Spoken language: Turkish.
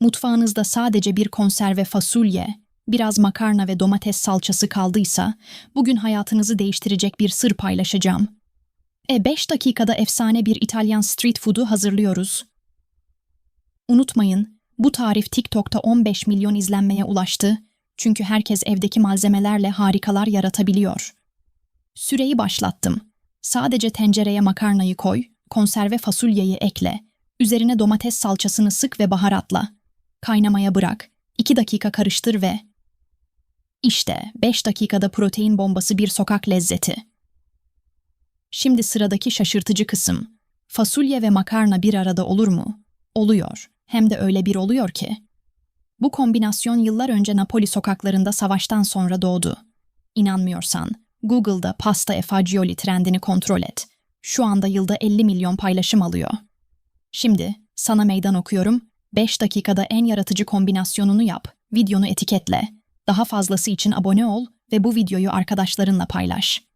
Mutfağınızda sadece bir konserve fasulye, biraz makarna ve domates salçası kaldıysa, bugün hayatınızı değiştirecek bir sır paylaşacağım. E 5 dakikada efsane bir İtalyan street food'u hazırlıyoruz. Unutmayın, bu tarif TikTok'ta 15 milyon izlenmeye ulaştı. Çünkü herkes evdeki malzemelerle harikalar yaratabiliyor. Süreyi başlattım. Sadece tencereye makarnayı koy, konserve fasulyeyi ekle. Üzerine domates salçasını sık ve baharatla. Kaynamaya bırak. 2 dakika karıştır ve... İşte 5 dakikada protein bombası bir sokak lezzeti. Şimdi sıradaki şaşırtıcı kısım. Fasulye ve makarna bir arada olur mu? Oluyor. Hem de öyle bir oluyor ki. Bu kombinasyon yıllar önce Napoli sokaklarında savaştan sonra doğdu. İnanmıyorsan, Google'da pasta e fagioli trendini kontrol et. Şu anda yılda 50 milyon paylaşım alıyor. Şimdi sana meydan okuyorum. 5 dakikada en yaratıcı kombinasyonunu yap. Videonu etiketle. Daha fazlası için abone ol ve bu videoyu arkadaşlarınla paylaş.